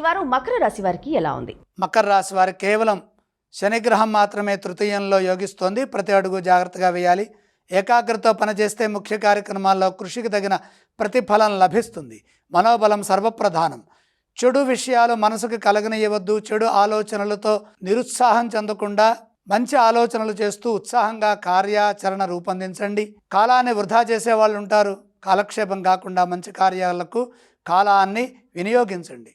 నాడు మకర రాశి వారికి ఎలా ఉంది? మకర రాశి వారు కేవలం శనిగ్రహం మాత్రమే తృతీయంలో యోగిస్తోంది. ప్రతి అడుగు జాగ్రత్తగా వేయాలి. ఏకాగ్రత పనిచేస్తే ముఖ్య కార్యక్రమాల్లో కృషికి తగిన ప్రతిఫలం లభిస్తుంది. మనోబలం సర్వప్రధానం. చెడు విషయాలు మనసుకు కలగనియవద్దు. చెడు ఆలోచనలతో నిరుత్సాహం చెందకుండా మంచి ఆలోచనలు చేస్తూ ఉత్సాహంగా కార్యాచరణ రూపొందించండి. కాలాన్ని వృధా చేసే వాళ్ళు ఉంటారు కాలక్షేపం కాకుండా మంచి కార్యాలకు కాలాన్ని వినియోగించండి.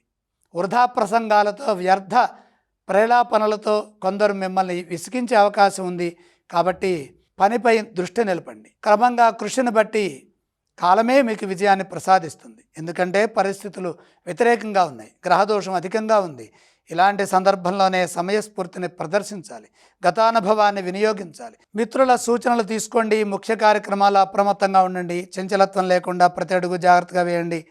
వృధా ప్రసంగాలతో వ్యర్థ ప్రేలాపనలతో కొందరు మిమ్మల్ని విసిగించే అవకాశం ఉంది. కాబట్టి పనిపై దృష్టి నిలపండి. క్రమంగా కృషిని బట్టి కాలమే మీకు విజయాన్ని ప్రసాదిస్తుంది. ఎందుకంటే పరిస్థితులు వ్యతిరేకంగా ఉన్నాయి. గ్రహదోషం అధికంగా ఉంది. ఇలాంటి సందర్భంలోనే సమయస్ఫూర్తిని ప్రదర్శించాలి. గతానుభవాన్ని వినియోగించాలి. మిత్రుల సూచనలు తీసుకోండి. ముఖ్య కార్యక్రమాలు అప్రమత్తంగా ఉండండి. చంచలత్వం లేకుండా ప్రతి అడుగు జాగ్రత్తగా వేయండి.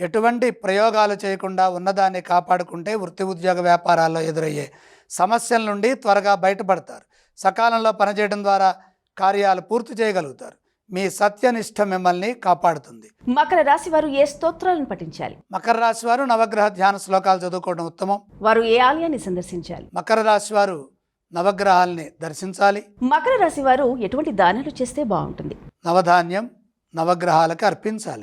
ఎటువంటి ప్రయోగాలు చేయకుండా ఉన్నదాన్ని కాపాడుకుంటే వృత్తి ఉద్యోగ వ్యాపారాల్లో ఎదురయ్యే సమస్యల నుండి త్వరగా బయటపడతారు. సకాలంలో పనిచేయడం ద్వారా కార్యాలు పూర్తి చేయగలుగుతారు. మీ సత్యనిష్ట మిమ్మల్ని కాపాడుతుంది. మకర రాశి వారు ఏ స్తోత్రాలను పఠించాలి? మకర రాశి వారు నవగ్రహ ధ్యాన శ్లోకాలు చదువుకోవడం ఉత్తమం. వారు ఏ ఆలయాన్ని సందర్శించాలి? మకర రాశి వారు నవగ్రహాల్ని దర్శించాలి. మకర రాశి వారు ఎటువంటి దానాలు చేస్తే బాగుంటుంది? నవధాన్యం నవగ్రహాలకు అర్పించాలి.